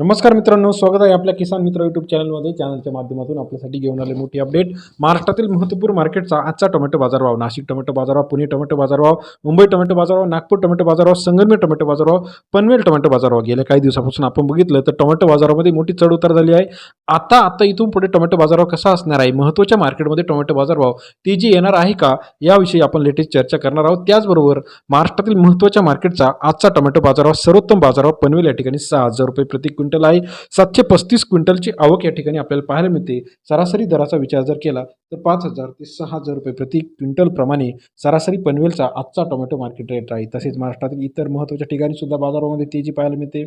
नमस्कार मित्रांनो स्वागत आहे आपल्या किसान मित्र युट्यूब चॅनलमध्ये चॅनलच्या माध्यमातून आपल्यासाठी घेऊन आले मोठी अपडेट महाराष्ट्रातील महत्त्वपूर्ण मार्केटचा आजचा टोमॅटो बाजारभाव नाशिक टोमॅटो बाजारभाव पुणे टोमॅटो बाजारभाव मुंबई टोमॅटो बाजारभाव नागपूर टोमॅटो बाजारभाव संगमेर टोमॅटो बाजारभाव पनवेल टोमॅटो बाजारभाव गेल्या काही दिवसापासून आपण बघितलं तर टोमॅटो बाजारामध्ये मोठी चढ उतार झाली आहे. आता आता इथून पुढे टोमॅटो बाजारभाव कसा असणार आहे? महत्त्वाच्या मार्केटमध्ये टोमॅटो बाजारभाव तेजी येणार आहे का? याविषयी आपण लेटेस्ट चर्चा करणार आहोत. त्याचबरोबर महाराष्ट्रातील महत्त्वाच्या मार्केटचा आजचा टोमॅटो बाजारभाव सर्वोत्तम बाजारभाव पनवेल या ठिकाणी सहा हजार रुपये प्रति क्विंटल क्विंटल आहे. सातशे पस्तीस क्विंटलची आवक या ठिकाणी आपल्याला पाहायला मिळते. सरासरी दराचा विचार जर केला तर पाच हजार ते सहा हजार रुपये प्रति क्विंटलप्रमाणे सरासरी पनवेलचा आजचा टोमॅटो मार्केट रेट आहे. तसेच महाराष्ट्रातील इतर महत्त्वाच्या ठिकाणी सुद्धा बाजारामध्ये तेजी पाहायला मिळते.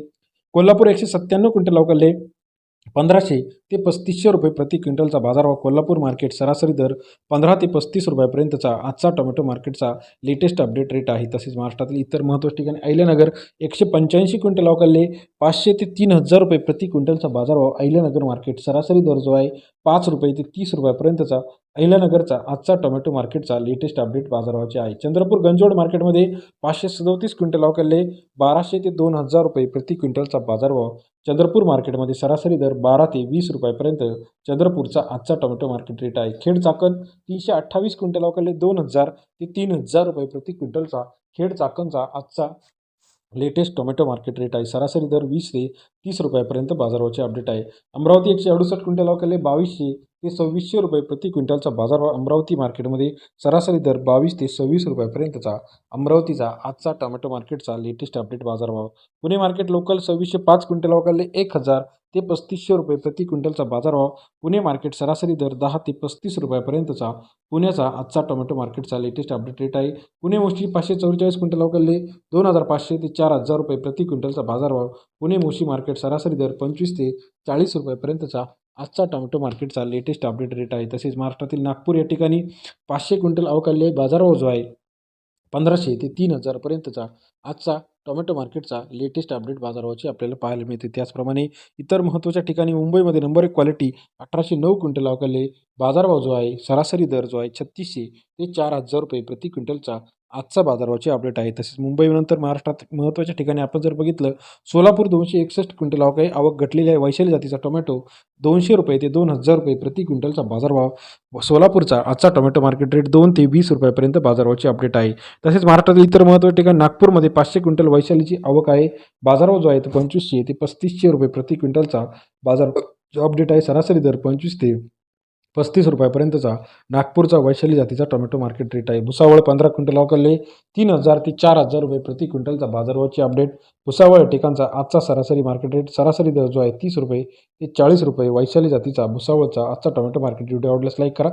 कोल्हापूर एकशे सत्त्याण्णव क्विंटल अवकाले पंधराशे ते पस्तीसशे रुपये प्रति क्विंटलचा बाजारभाव कोल्हापूर मार्केट सरासरी दर पंधरा ते पस्तीस रुपयापर्यंतचा आजचा टोमॅटो मार्केटचा लेटेस्ट अपडेट रेट आहे. तसेच महाराष्ट्रातील इतर महत्त्वाच्या ठिकाणी अहिल्यानगर एकशे पंच्याऐंशी क्विंटल अवकाले पाचशे ते तीन हजार रुपये प्रति क्विंटलचा बाजारभाव अहिल्यानगर मार्केट सरासरी दर जो आहे पाच रुपये ते तीस रुपयापर्यंतचा अहिल्यानगरचा आजचा टोमॅटो मार्केटचा लेटेस्ट अपडेट बाजारभावाचे आहे. चंद्रपूर गंजोड मार्केटमध्ये पाचशे सदोतीस क्विंटल अवकाले बाराशे ते दोन हजार रुपये प्रति क्विंटलचा बाजारभाव चंद्रपूर मार्केटमध्ये सरासरी दर बारा ते वीस रुपयापर्यंत चंद्रपूरचा आजचा टोमॅटो मार्केट रेट आहे. खेड चाकण तीनशे अठ्ठावीस क्विंटल अवकाले दोन हजार ते तीन हजार रुपये प्रति क्विंटलचा खेड चाकणचा आजचा लेटेस्ट टोमॅटो मार्केट रेट आहे. सरासरी दर वीस ते तीस रुपयापर्यंत बाजाराचे अपडेट आहे. अमरावती एकशे अडुसष्ट क्विंटल अवकाले बावीसशे ते सव्वीसशे रुपये प्रति क्विंटलचा बाजारभाव अमरावती मार्केटमध्ये सरासरी दर बावीस ते सव्वीस रुपयापर्यंतचा. अमरावतीचा आजचा टोमॅटो मार्केटचा लेटेस्ट अपडेट बाजारभाव पुणे मार्केट लोकल सव्वीसशे पाच क्विंटल वगळले एक हजार ते पस्तीसशे रुपये प्रति क्विंटलचा बाजारभाव पुणे मार्केट सरासरी दर दहा ते पस्तीस रुपयापर्यंतचा. पुण्याचा आजचा टोमॅटो मार्केटचा लेटेस्ट अपडेट रेट आहे. पुणे मोशी पाचशे चौवेचाळीस क्विंटल वगळले दोन हजार पाचशे ते चार हजार रुपये प्रति क्विंटलचा बाजारभाव पुणे मोशी मार्केट सरासरी दर पंचवीस ते चाळीस रुपयापर्यंतचा. आजचा टोमॅटो मार्केटचा लेटेस्ट अपडेट रेट आहे. तसेच महाराष्ट्रातील नागपूर या ठिकाणी पाचशे क्विंटल अवकाले बाजारभाव जो आहे पंधराशे ते तीन हजारपर्यंतचा आजचा टोमॅटो मार्केटचा लेटेस्ट अपडेट बाजारभावाची आपल्याला पाहायला मिळते. त्याचप्रमाणे इतर महत्त्वाच्या ठिकाणी मुंबईमध्ये नंबर एक क्वालिटी अठराशे नऊ क्विंटल अवकाले बाजारभाव जो आहे सरासरी दर जो आहे छत्तीसशे ते चार हजार रुपये प्रति क्विंटलचा आजचा बाजारावरची अपडेट आहे. तसेच मुंबईनंतर महाराष्ट्रात महत्त्वाच्या ठिकाणी आपण जर बघितलं सोलापूर दोनशे एकसष्ट क्विंटल अवकाळी आवक घटलेली आहे. वैशाली जातीचा टोमॅटो दोनशे रुपये ते दोन हजार रुपये प्रति क्विंटलचा बाजारभाव. सोलापूरचा आजचा टोमॅटो मार्केट रेट दोन ते वीस रुपयापर्यंत बाजारावरची अपडेट आहे. तसेच महाराष्ट्रातील इतर महत्त्वाच्या ठिकाणी नागपूरमध्ये पाचशे क्विंटल वैशालीची आवक आहे. बाजारभाव जो आहे तो पंचवीसशे ते पस्तीसशे रुपये प्रति क्विंटलचा बाजार जो अपडेट आहे. सरासरी दर पंचवीस ते पस्तीस रुपयापर्यंतचा नागपूरचा वैशाली जातीचा टोमॅटो मार्केट रेट आहे. भुसावळ पंधरा क्विंटल अवकाले तीन हजार ते चार हजार रुपये प्रति क्विंटलचा बाजारभावाची अपडेट भुसावळ टिकांचा आजचा सरासरी मार्केट रेट सरासरी दर जो आहे तीस रुपये ते चाळीस रुपये वैशाली जातीचा भुसावळचा आजचा टोमॅटो मार्केट रेट आवडल्यास लाईक करा.